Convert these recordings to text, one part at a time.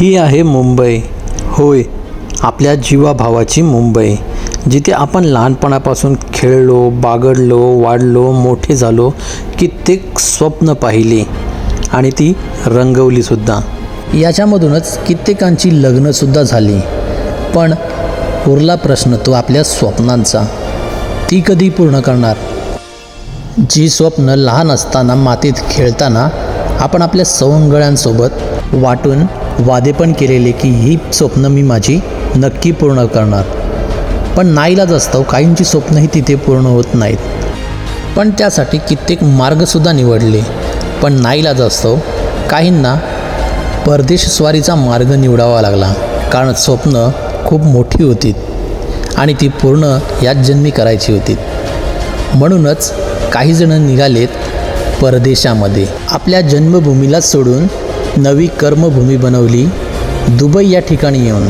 ही आहे मुंबई. होय आपल्या जीवाभावाची मुंबई जिथे आपण लहानपणापासून खेळलो बागडलो वाढलो मोठे झालो कित्येक स्वप्न पाहिली आणि ती रंगवलीसुद्धा याच्यामधूनच कित्येकांची लग्नसुद्धा झाली. पण उरला प्रश्न तो आपल्या स्वप्नांचा. ती कधी पूर्ण करणार? जी स्वप्न लहान असताना मातीत खेळताना आपण आपल्या सवंगळ्यांसोबत वाटून वादे पण केलेले की ही स्वप्न मी माझी नक्की पूर्ण करणार. पण नाईलाज असतो काहींची स्वप्नही तिथे पूर्ण होत नाहीत. पण त्यासाठी कित्येक मार्गसुद्धा निवडले. पण नाईलाज असतो काहींना परदेशस्वारीचा मार्ग निवडावा लागला. कारण स्वप्न खूप मोठी होती आणि ती पूर्ण याच जन्मी करायची होती. म्हणूनच काही जण निघालेत परदेशामध्ये. आपल्या जन्मभूमीला सोडून नवी कर्मभूमी बनवली दुबई या ठिकाणी येऊन.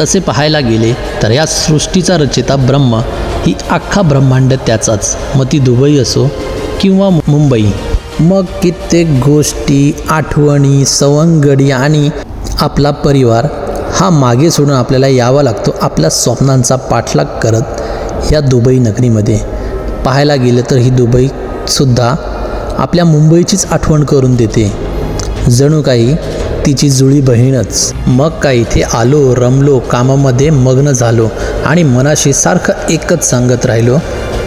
तसे पाहायला गेले तर या सृष्टीचा रचिता ब्रह्म ही अख्खा ब्रह्मांड त्याचाच. मग ती दुबई असो किंवा मुंबई. मग कित्येक गोष्टी आठवणी सवंगडी आणि आपला परिवार हा मागे सोडून आपल्याला यावा लागतो आपल्या स्वप्नांचा पाठलाग करत या दुबई नगरीमध्ये. पाहायला गेलं तर ही दुबईसुद्धा आपल्या मुंबईचीच आठवण करून देते. जणू काही तिची जुळी बहीणच. मग काय इथे आलो रमलो कामामध्ये मग्न झालो आणि मनाशी सारखं एकच सांगत राहिलो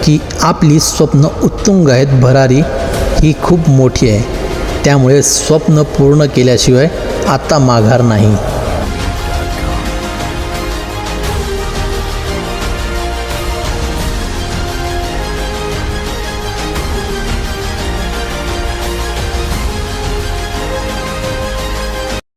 की आपली स्वप्न उत्तुंग आहेत भरारी ही खूप मोठी आहे. त्यामुळे स्वप्न पूर्ण केल्याशिवाय आत्ता माघार नाही.